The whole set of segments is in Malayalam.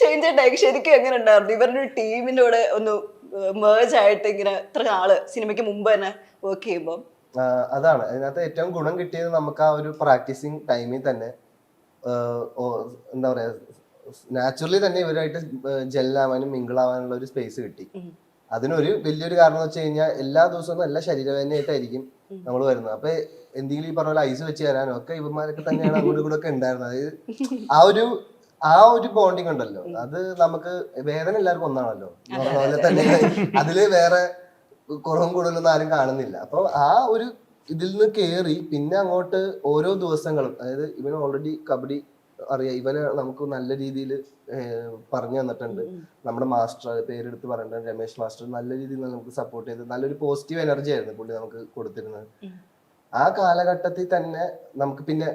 ഷെയിൻ ഉണ്ടായി ശരിക്കും എങ്ങനെ ഉണ്ടായിരുന്നു? ഇവരുടെ ഒരു ടീമിന്റെ കൂടെ ഒന്ന് മേജ് ആയിട്ട് ഇങ്ങനെ ഇത്ര ആൾ സിനിമയ്ക്ക് മുമ്പ് തന്നെ വർക്ക് ചെയ്യുമ്പോൾ അതാണ്. അതിനകത്ത് ഏറ്റവും ഗുണം കിട്ടിയത് നമുക്ക് ആ ഒരു പ്രാക്ടീസിങ് ടൈമിൽ തന്നെ എന്താ പറയാ നാച്ചുറലി തന്നെ ഇവരായിട്ട് ജെല്ലാവാനും മിങ്കിളാവാനുള്ള ഒരു സ്പേസ് കിട്ടി. അതിനൊരു വലിയൊരു കാരണം എന്ന് വെച്ച് കഴിഞ്ഞാൽ എല്ലാ ദിവസവും നല്ല ശരീരവേദനയായിട്ടായിരിക്കും നമ്മൾ വരുന്നത്. അപ്പൊ എന്തെങ്കിലും ഈ പറഞ്ഞ പോലെ ഐസ് വെച്ച് തരാനോ ഒക്കെ ഇവന്മാരൊക്കെ തന്നെയാണ് അങ്ങോട്ടും കൂടെ ഒക്കെ ഉണ്ടായിരുന്നത്. അതായത് ആ ഒരു ആ ഒരു ബോണ്ടിങ് ഉണ്ടല്ലോ. അത് നമുക്ക് വേദന എല്ലാവർക്കും ഒന്നാണല്ലോ. പോലെ തന്നെ അതിൽ വേറെ കുറവും കൂടുതലൊന്നും ആരും കാണുന്നില്ല. അപ്പൊ ആ ഒരു ഇതിൽ നിന്ന് കേറി പിന്നെ അങ്ങോട്ട് ഓരോ ദിവസങ്ങളും അതായത് ഇവന് ഓൾറെഡി കബഡി അറിയാം. ഇവന് നമുക്ക് നല്ല രീതിയിൽ പറഞ്ഞു തന്നിട്ടുണ്ട്. നമ്മുടെ മാസ്റ്റർ പേരെടുത്ത് പറഞ്ഞിട്ട് രമേശ് മാസ്റ്റർ നല്ല രീതിയിൽ നമുക്ക് സപ്പോർട്ട് ചെയ്ത് നല്ലൊരു പോസിറ്റീവ് എനർജി ആയിരുന്നു പുള്ളി നമുക്ക് കൊടുത്തിരുന്നത്. ആ കാലഘട്ടത്തിൽ തന്നെ നമുക്ക് പിന്നെ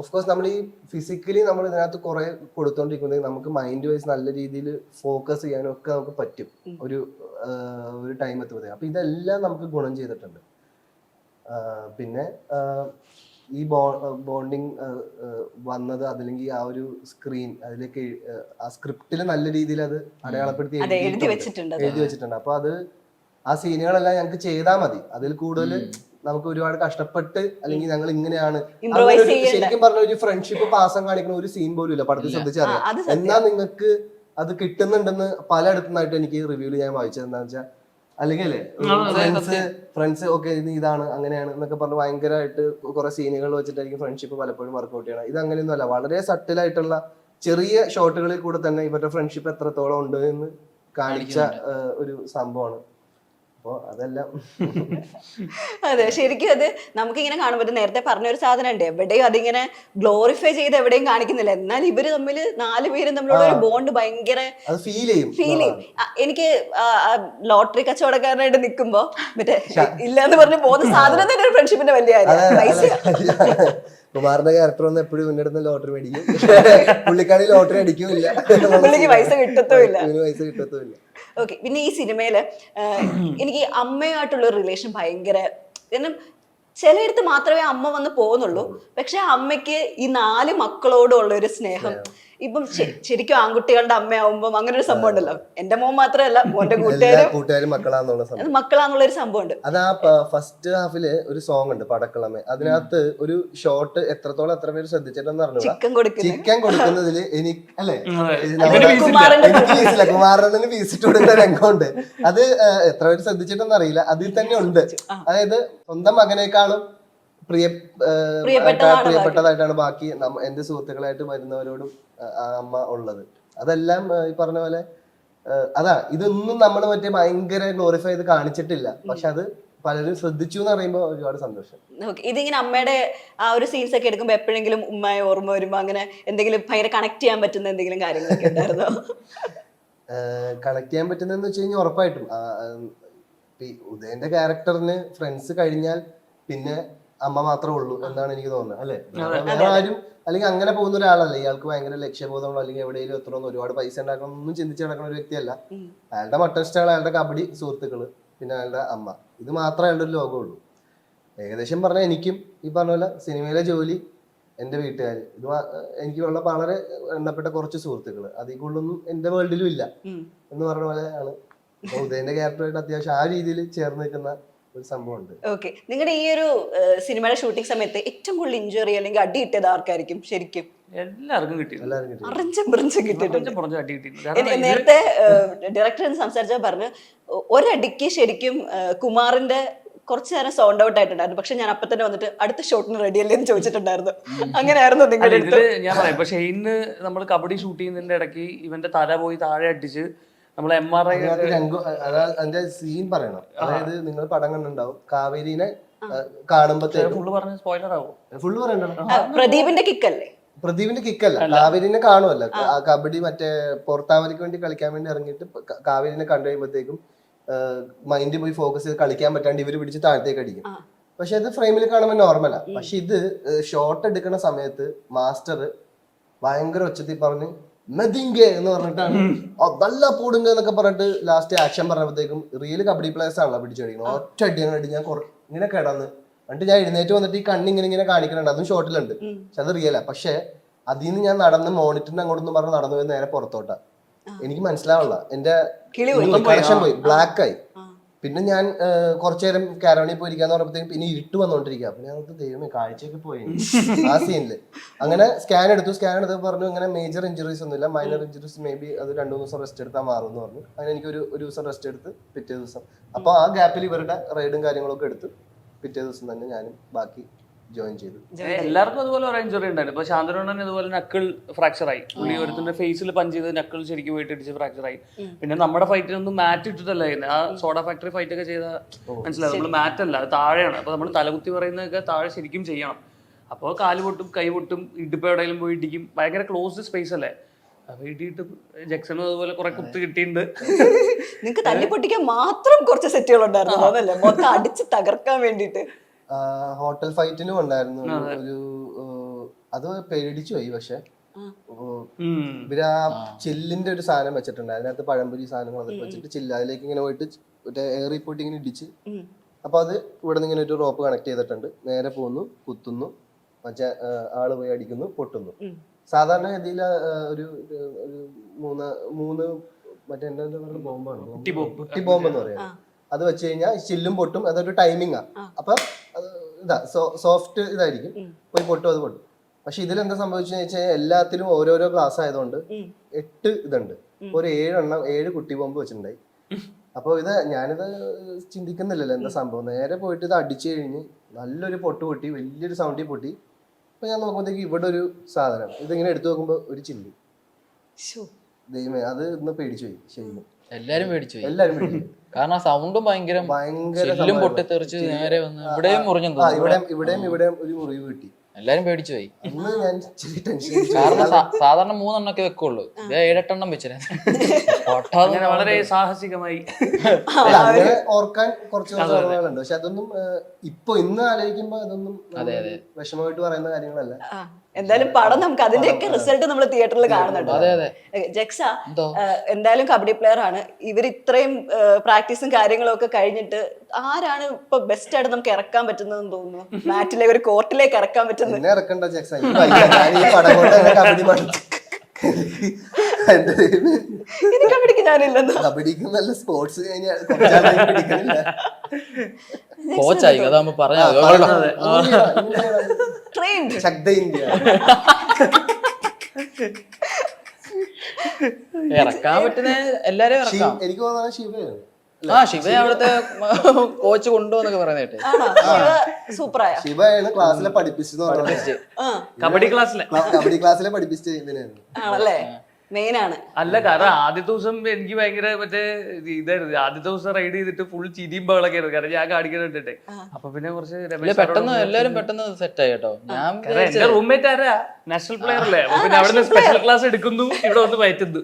ഓഫ് കോഴ്സ് നമ്മൾ ഈ ഫിസിക്കലി നമ്മൾ ഇതിനകത്ത് കുറെ കൊടുത്തോണ്ടിരിക്കുന്നത് നമുക്ക് മൈൻഡ് വൈസ് നല്ല രീതിയിൽ ഫോക്കസ് ചെയ്യാനും ഒക്കെ നമുക്ക് പറ്റും. ഒരു ഒരു ടൈം എത്തുമ്പോഴത്തേക്ക് അപ്പൊ ഇതെല്ലാം നമുക്ക് ഗുണം ചെയ്തിട്ടുണ്ട്. പിന്നെ ഈ ബോണ്ടിങ് വന്നത് അതല്ലെങ്കിൽ ആ ഒരു സ്ക്രീൻ അതിലേക്ക് ആ സ്ക്രിപ്റ്റിൽ നല്ല രീതിയിൽ അത് അടയാളപ്പെടുത്തി അതെ എഴുതി വെച്ചിട്ടുണ്ട് എഴുതി വെച്ചിട്ടുണ്ട്. അപ്പൊ അത് ആ സീനുകളെല്ലാം ഞങ്ങൾക്ക് ചെയ്താൽ മതി. അതിൽ കൂടുതൽ നമുക്ക് ഒരുപാട് കഷ്ടപ്പെട്ട് അല്ലെങ്കിൽ ഞങ്ങൾ ഇങ്ങനെയാണ്. ശരിക്കും പറഞ്ഞ ഒരു ഫ്രണ്ട്ഷിപ്പ് പാസം കാണിക്കുന്ന ഒരു സീൻ പോലും ഇല്ല പടത്തിൽ ശ്രദ്ധിച്ചാൽ ശ്രദ്ധിച്ചറിയാം എന്നാ നിങ്ങൾക്ക് അത് കിട്ടുന്നുണ്ടെന്ന് പലയിടത്തുനിന്നായിട്ട് എനിക്ക് റിവ്യൂൽ ഞാൻ വായിച്ചത് എന്താ വെച്ചാൽ അല്ലെങ്കിൽ അല്ലേ? ഫ്രണ്ട്സ് ഫ്രണ്ട്സ് ഓക്കെ ഇത് ഇതാണ് അങ്ങനെയാണ് എന്നൊക്കെ പറഞ്ഞ് ഭയങ്കരമായിട്ട് കുറെ സീനുകൾ വെച്ചിട്ടായിരിക്കും ഫ്രണ്ട്ഷിപ്പ് പലപ്പോഴും വർക്ക്ഔട്ട് ചെയ്യണം ഇത് അങ്ങനെയൊന്നും അല്ല. വളരെ സട്ടിലായിട്ടുള്ള ചെറിയ ഷോട്ടുകളിൽ കൂടെ തന്നെ ഇവരുടെ ഫ്രണ്ട്ഷിപ്പ് എത്രത്തോളം ഉണ്ട് എന്ന് കാണിച്ച ഒരു സംഭവമാണ്. അപ്പോൾ അതെല്ലാം. അതെ ശരിക്കും അത് നമുക്ക് ഇങ്ങനെ കാണുമ്പോൾ നേരത്തെ പറഞ്ഞ ഒരു സാധനം ഉണ്ട് എവിടെയും അതിങ്ങനെ ഗ്ലോറിഫൈ ചെയ്ത് എവിടെയും കാണിക്കുന്നില്ല. എന്നാൽ ഇവർ തമ്മിൽ നാല് പേരും തമ്മിലുള്ള ഒരു ബോണ്ട് ഭയങ്കര ഫീൽ ചെയ്യും. ഫീലിംഗ് എനിക്ക് ലോട്ടറി കച്ചവടക്കാരനായിട്ട് നിൽക്കുമ്പോ മറ്റേ ഇല്ല എന്ന് പറഞ്ഞ് പോകുന്ന സാധനം തന്നെ ഒരു ഫ്രണ്ട്ഷിപ്പിന്റെ വലിയ കാര്യം. കുമാറിന്റെ ക്യാരക്ടർ വന്ന് എപ്പോഴും മുന്നിടുന്ന ലോട്ടറി മേടിക്കും. പുള്ളിക്കാണി ലോട്ടറി അടിക്കുമില്ല പുള്ളിക്ക് പൈസ കിട്ടത്തുമില്ല. പൈസ കിട്ടത്തുമില്ല. ഓക്കെ പിന്നെ ഈ സിനിമയിൽ എനിക്ക് അമ്മയുമായിട്ടുള്ള ഒരു റിലേഷൻ ഭയങ്കര കാരണം ചിലയിടത്ത് മാത്രമേ അമ്മ വന്ന് പോകുന്നുള്ളൂ. പക്ഷെ അമ്മയ്ക്ക് ഈ നാല് മക്കളോടുള്ള ഒരു സ്നേഹം. ഇപ്പം ശരിക്കും ആൺകുട്ടികളുടെ അമ്മയാവുമ്പം അങ്ങനെ ഒരു സംഭവം ഉണ്ടല്ലോ എന്റെ മോൻ മാത്രമല്ല മോന്റെ കൂട്ടുകാരും കൂട്ടുകാരും മക്കളാന്നുള്ള സംഭവം. അത് മക്കളാന്നുള്ള ഒരു സംഭവം ഉണ്ട് അത് ആ ഫസ്റ്റ് ഹാഫിൽ ഒരു സോങ് ഉണ്ട് പടക്കളമേ അതിനകത്ത് ഒരു ഷോർട്ട് എത്രത്തോളം എത്ര പേര് ശ്രദ്ധിച്ചിട്ടെന്ന് പറഞ്ഞു ചിക്കൻ കൊടുക്കുന്നത്. ചിക്കൻ കൊടുക്കുന്നതിൽ എനിക്ക് അല്ലേ? കുമാരനെ പീസിട്ട് കൊടുക്കുന്ന രംഗമുണ്ട്. അത് എത്ര പേര് ശ്രദ്ധിച്ചിട്ടെന്ന് അറിയില്ല. അതിൽ തന്നെ ഉണ്ട്. അതായത് സ്വന്തം മകനേക്കാളും പ്രിയ പ്രിയപ്പെട്ടതായിട്ടാണ് ബാക്കി എന്റെ സുഹൃത്തുക്കളായിട്ട് വരുന്നവരോടും അമ്മ ഉള്ളത്. അതെല്ലാം ഈ പറഞ്ഞ പോലെ അതാ ഇതൊന്നും നമ്മൾ മറ്റേ ഭയങ്കര ഗ്ലോറിഫൈ ചെയ്ത് കാണിച്ചിട്ടില്ല. പക്ഷെ അത് പലരും ശ്രദ്ധിച്ചു എന്ന് പറയുമ്പോൾ ഒരുപാട് സന്തോഷം. ഇതിങ്ങനെ അമ്മയുടെ ആ ഒരു സീൻസ് ഒക്കെ എടുക്കുമ്പോൾ എപ്പോഴെങ്കിലും ഉമ്മയെ ഓർമ്മ വരുമ്പോ അങ്ങനെ എന്തെങ്കിലും ഭയങ്കര കണക്ട് ചെയ്യാൻ പറ്റുന്ന എന്തെങ്കിലും കാര്യങ്ങളൊക്കെ ഉണ്ടായിരുന്നോ? കണക്ട് ചെയ്യാൻ പറ്റുന്നതെന്ന് വെച്ച് കഴിഞ്ഞാൽ ഉറപ്പായിട്ടും. ഉദയന്റെ ക്യാരക്ടറിന് ഫ്രണ്ട്സ് കഴിഞ്ഞാൽ പിന്നെ അമ്മ മാത്രമേ ഉള്ളൂ എന്നാണ് എനിക്ക് തോന്നുന്നത് അല്ലെ? വേറെ ആരും അല്ലെങ്കിൽ അങ്ങനെ പോകുന്ന ഒരാളല്ല. ഇയാൾക്ക് ഭയങ്കര ലക്ഷ്യബോധമുള്ള അല്ലെങ്കിൽ എവിടെയെങ്കിലും എത്തണമെന്ന് ഒരുപാട് പൈസ ഉണ്ടാക്കണം ഒന്നും ചിന്തിച്ച് നടക്കുന്ന ഒരു വ്യക്തിയല്ല. അയാളുടെ മട്ടൻ സ്റ്റാൾ അയാളുടെ കബഡി സുഹൃത്തുക്കൾ പിന്നെ അയാളുടെ അമ്മ. ഇത് മാത്രമേ അയാളുടെ ഒരു ലോകമുള്ളൂ ഏകദേശം പറഞ്ഞാൽ എനിക്കും ഈ പറഞ്ഞ പോലെ സിനിമയിലെ ജോലി എന്റെ വീട്ടുകാർ ഇത് എനിക്ക് എനിക്കുള്ള വളരെ എണ്ണപ്പെട്ട കുറച്ച് സുഹൃത്തുക്കൾ അതിൽ കൂടുതലൊന്നും എന്റെ വേൾഡിലും ഇല്ല. എന്ന് പറഞ്ഞ പോലെയാണ് ഉദയന്റെ ക്യാരക്ടറായിട്ട് അത്യാവശ്യം ആ രീതിയിൽ ചേർന്ന് നിൽക്കുന്ന ഒരു സംഭവമുണ്ട്. ഓക്കെ നിങ്ങളുടെ ഈ ഒരു സിനിമയുടെ ഷൂട്ടിംഗ് സമയത്ത് ഏറ്റവും കൂടുതൽ ഇഞ്ചുറി അല്ലെങ്കിൽ അടി കിട്ടിയത് ആർക്കായിരിക്കും ശരിക്കും? എല്ലാവർക്കും കിട്ടി. എല്ലാവരും കിട്ടി. അറഞ്ചും പിറഞ്ചും കിട്ടിയിട്ടുണ്ട്. പുറഞ്ഞ അടി കിട്ടിയിട്ടുണ്ട്. എന്നെ- നേരത്തെ ഡയറക്ടർ സംസാരിച്ചാൽ പറഞ്ഞു ഒ- ഒരടിക്ക് ശരിക്കും കുമാറിന്റെ കുറച്ചു നേരം സൗണ്ട് ഔട്ട് ആയിട്ടുണ്ടായിരുന്നു. പക്ഷെ ഞാൻ അപ്പൊ തന്നെ വന്നിട്ട് അടുത്ത ഷോട്ടിന് റെഡി അല്ലേ എന്ന് ചോദിച്ചിട്ടുണ്ടായിരുന്നു. അങ്ങനെയായിരുന്നു അല്ല നിങ്ങളുടെ അടുത്ത്. ഇതിൽ ഞാൻ പറയാം. ഇപ്പൊ ഷെയ്ന് നമ്മൾ കബഡി ഷൂട്ട് ചെയ്യുന്നതിന്റെ ഇടയ്ക്ക് ഇവന്റെ തല പോയി താഴെ അടിച്ച് നമ്മൾ എം ആർ ഐ അതാ അതിന്റെ സീൻ പറയണം. അതായത് നിങ്ങൾ പടം കണ്ടുണ്ടാവും കാവേരിനെ കാണുമ്പോഴത്തേക്കും പറഞ്ഞ സ്പോയിലർ ആവും. ഫുള്ള് പറയണ്ടല്ലോ? ആ, പ്രദീപിന്റെ കിക്കല്ലേ? പ്രദീപിന്റെ കിക്കല്ല. കാവേരിനെ കാണുമല്ല കബഡി മറ്റേ പുറത്താവലിക്ക് വേണ്ടി കളിക്കാൻ വേണ്ടി ഇറങ്ങിയിട്ട് കാവേരിനെ കണ്ടു കഴിയുമ്പോഴത്തേക്കും മൈൻഡ് പോയി ഫോക്കസ് ചെയ്ത് കളിക്കാൻ പറ്റാണ്ട് ഇവർ പിടിച്ച് താഴത്തേക്ക് അടിക്കും. പക്ഷെ അത് ഫ്രെയിമിൽ കാണുമ്പോൾ നോർമലാ പക്ഷെ ഇത് ഷോട്ട് എടുക്കുന്ന സമയത്ത് മാസ്റ്റർ ഭയങ്കര ഒച്ചത്തിൽ പറഞ്ഞ് മെതിങ്കെ എന്ന് പറഞ്ഞിട്ടാണ്. "ഓ, നല്ല പൂടുങ്ക എന്നൊക്കെ പറഞ്ഞിട്ട് ലാസ്റ്റ് ആക്ഷൻ പറഞ്ഞപ്പോഴത്തേക്കും റിയൽ കബഡി പ്ലേയേഴ്സ് ആണല്ലോ പിടിച്ചടിക്കുന്നത് ഒറ്റ അടി അങ്ങനെ അടി. ഞാൻ കുറ- ഇങ്ങനെ കിടന്ന്. എന്നിട്ട് ഞാൻ എഴുന്നേറ്റ് വന്നിട്ട് ഈ കണ്ണ് ഇങ്ങനെ ഇങ്ങനെ കാണിക്കുന്നുണ്ട് അതും ഷോട്ടിലുണ്ട് പക്ഷെ അത് റിയലാ പക്ഷെ അതിൽ നിന്ന് ഞാൻ നടന്ന് മോണിറ്ററിന് അങ്ങോട്ടൊന്നും പറഞ്ഞ് നടന്നു പോയി നേരെ പുറത്തോട്ടാ. എനിക്ക് മനസ്സിലാവില്ല എന്റെ കിളി പോയി. കണക്ഷൻ പോയി. ബ്ലാക്ക് ആയി. പിന്നെ ഞാൻ കുറച്ചു നേരം കാരോണിൽ പോയിരിക്കാന്ന് പറഞ്ഞപ്പോഴത്തേക്കും പിന്നെ ഇരുട്ട് വന്നോണ്ടിരിക്കുക ഞാൻ ഓർത്തു, ദൈവമേ കാഴ്ചയൊക്കെ പോയി. ആ സീനിൽ അങ്ങനെ സ്കാൻ എടുത്തു. സ്കാൻ എടുത്ത് പറഞ്ഞു അങ്ങനെ മേജർ ഇഞ്ചുറീസ് ഒന്നുമില്ല. മൈനർ ഇഞ്ചുറീസ് മേ ബി അത് രണ്ടു മൂന്ന് ദിവസം റെസ്റ്റ് എടുത്താൽ മാറും എന്ന് പറഞ്ഞു. അങ്ങനെ എനിക്ക് ഒരു ഒരു ദിവസം റെസ്റ്റ് എടുത്ത് പിറ്റേ ദിവസം. അപ്പൊ ആ ഗ്യാപ്പിൽ ഇവരുടെ റൈഡും കാര്യങ്ങളൊക്കെ എടുത്ത്. പിറ്റേ ദിവസം തന്നെ ഞാനും ബാക്കി ജോയിൻ ചെയ്തു. എല്ലാവർക്കും അതുപോലെ ഒരു ഇഞ്ചുറി ഉണ്ടായിരുന്നു. ഇപ്പൊ ശാന്തനുണ്ണൻ ഇതുപോലെ നക്കിൾ ഫ്രാക്ചർ ആയി. പുള്ളി ഒരുത്തിന്റെ ഫേസിൽ പഞ്ച് ചെയ്ത് നക്കിൾ ശരിക്കും പോയിട്ട് ഇടിച്ച് ഫ്രാക്ചർ ആയി. പിന്നെ നമ്മുടെ ഫൈറ്റിനൊന്നും മാറ്റ് ഇട്ടിട്ടല്ല ചെയ്യുന്നത് ആ സോഡ ഫാക്ടറി ഫൈറ്റ് ഒക്കെ ചെയ്ത മനസ്സിലാവും നമ്മൾ മാറ്റ് അല്ല അത് താഴെയാണ്. അപ്പൊ നമ്മൾ തലകുത്തി പറയുന്നതൊക്കെ താഴെ ശരിക്കും ചെയ്യണം. അപ്പോൾ കാൽ പൊട്ടും കൈ പൊട്ടും ഇടുപ്പെവിടെയെങ്കിലും പോയി ഇടിക്കും. ഭയങ്കര ക്ലോസ്ഡ് സ്പേസ് അല്ലേ? വീട്ടിട്ട് ജക്സനും അതുപോലെ കുറെ കുത്ത് കിട്ടിയിട്ടുണ്ട്. നിങ്ങക്ക് തല്ലിപ്പൊട്ടിക്കാൻ മാത്രം കുറച്ച് സെറ്റുകൾ ഉണ്ടായിരുന്നു. അതല്ലേ? മൊത്തം അടിച്ച് തകർക്കാൻ വേണ്ടിട്ട് ഹോട്ടൽ ഫൈറ്റിനും ഉണ്ടായിരുന്നു. ഒരു- അത് പേടിച്ചു പോയി പക്ഷെ. ഇവർ ആ ചില്ലിന്റെ ഒരു സാധനം വെച്ചിട്ടുണ്ട്. അതിനകത്ത് പഴംപൊരി സാധനങ്ങൾ അതൊക്കെ വെച്ചിട്ട് ചില്ല അതിലേക്ക് ഇങ്ങനെ പോയിട്ട് മറ്റേ എയർ പോയിട്ട് ഇങ്ങനെ ഇടിച്ച്. അപ്പൊ അത് ഇവിടെ നിന്ന് ഇങ്ങനെ ഒരു റോപ്പ് കണക്ട് ചെയ്തിട്ടുണ്ട്. നേരെ പോകുന്നു കുത്തുന്നു മറ്റേ ആൾ പോയി അടിക്കുന്നു പൊട്ടുന്നു. സാധാരണ ഗതിയിൽ ഒരു ഒരു മൂന്ന് മൂന്ന് മറ്റേ എന്താ പറയുക ബോംബാണ്? കുട്ടി ബോംബ്. എന്ന് പറയാം. അത് വെച്ച് കഴിഞ്ഞാൽ ചില്ലും പൊട്ടും. അതൊരു ടൈമിംഗ് ആ. അപ്പൊ ഇതാ സോഫ്റ്റ് ഇതായിരിക്കും. പോയി പൊട്ടും അത് പൊട്ടും. പക്ഷെ ഇതിൽ എന്താ സംഭവിച്ചെന്ന് വെച്ചാൽ എല്ലാത്തിലും ഓരോരോ ക്ലാസ് ആയതുകൊണ്ട് എട്ട് ഇതുണ്ട്. ഒരു ഏഴെണ്ണം ഏഴ് കുട്ടി ബോംബ് വെച്ചിട്ടുണ്ടായി. അപ്പോൾ ഇത് ഞാനിത് ചിന്തിക്കുന്നില്ലല്ലോ എന്താ സംഭവം. നേരെ പോയിട്ട് ഇത് അടിച്ചു കഴിഞ്ഞ് നല്ലൊരു പൊട്ട് പൊട്ടി വലിയൊരു സൗണ്ടിൽ പൊട്ടി. അപ്പൊ ഞാൻ നോക്കുമ്പോഴത്തേക്ക് ഇവിടെ ഒരു സാധനം. ഇതിങ്ങനെ എടുത്തു നോക്കുമ്പോൾ ഒരു ചില്ലി. ദൈവമേ അത് ഇന്ന് പേടിച്ചു പോയി. ശരിക്കും. എല്ലാരും പേടിച്ചു പോയി. എല്ലാരും പേടിച്ചു കാരണം സൗണ്ടും ഭയങ്കര. പൊട്ടിത്തെറിച്ച് നേരെ വന്ന് ഇവിടെയും മുറിഞ്ഞു ഇവിടെയും ഇവിടെയും ഇവിടെയും ഒരു മുറിവ് കിട്ടി. എല്ലാരും പേടിച്ചു പോയി. ഞാൻ ഇച്ചിരി ടെൻഷൻ കാരണം സാധാരണ മൂന്നെണ്ണൊക്കെ വെക്കുള്ളൂ. ഇത് ഏഴെട്ടെണ്ണം വെച്ചിരുന്നു വളരെ സാഹസികമായി. ഓർക്കാൻ കുറച്ച് ഓർമ്മകളുണ്ട് പക്ഷെ അതൊന്നും ഇപ്പൊ ഇന്ന് ആലോചിക്കുമ്പോ അതൊന്നും വിഷമമായിട്ട് പറയുന്ന കാര്യങ്ങളല്ല. ആ, എന്തായാലും പടം നമുക്ക് അതിന്റെയൊക്കെ റിസൾട്ട് നമ്മൾ തിയേറ്ററിൽ കാണുന്നുണ്ട്. അതെ അതെ ജക്സ എന്തായാലും കബഡി പ്ലെയർ ആണ്. ഇവർ ഇത്രയും പ്രാക്ടീസും കാര്യങ്ങളും ഒക്കെ കഴിഞ്ഞിട്ട് ആരാണ് ഇപ്പൊ ബെസ്റ്റ് ആയിട്ട് നമുക്ക് ഇറക്കാൻ പറ്റുന്നതെന്ന് തോന്നുന്നു? മാറ്റിലേക്ക് ഒരു കോർട്ടിലേക്ക് ഇറക്കാൻ പറ്റുന്നത്? ഇറക്കണ്ട കബഡിക്ക് ഞാനില്ലെന്ന്. കബഡിക്ക് നല്ല സ്പോർട്സ് കോച്ചായി അതാകുമ്പോ പറഞ്ഞത് പറഞ്ഞാൽ ഇങ്ങനെയാ. ശക്ത ഇന്ത്യ ഇറക്കാൻ പറ്റുന്ന എല്ലാരെയും ഇറക്കാം. എനിക്ക് തോന്നുന്നത് ശിവയാണ്. ആ ശിവ അവിടുത്തെ കോച്ച് കൊണ്ടുപോന്നൊക്കെ പറയുന്ന കേട്ടെ ആണോ സൂപ്പറായ. ശിവയാണ് ക്ലാസ്സിലെ പഠിപ്പിച്ചത് ആ കബഡി ക്ലാസ്സിലെ. കബഡി ക്ലാസ്സിലെ പഠിപ്പിച്ചത് ആണല്ലേ? മെയിൻ ആണ് അല്ല കാരണം ആദ്യത്തെ ദിവസം എനിക്ക് ഭയങ്കര മറ്റേ ഇതായിരുന്നു. ആദ്യത്തെ ദിവസം റൈഡ് ചെയ്തിട്ട് ഫുൾ ചിരിയും ബഹളൊക്കെ ആയിരുന്നു. കാരണം ഞാൻ കാണിക്കുന്നുണ്ടേ അപ്പൊ പിന്നെ കുറച്ച് പെട്ടെന്ന് എല്ലാരും പെട്ടെന്ന് സെറ്റ് ആയി കേട്ടോ. ഞാൻ എന്റെ റൂംമേറ്റ് ആരാ? നാഷണൽ പ്ലെയർ അല്ലേ. അപ്പൊ പിന്നെ അവിടെ സ്പെഷ്യൽ ക്ലാസ് എടുക്കുന്നു ഇവിടെ വന്ന് പയറ്റുന്നു.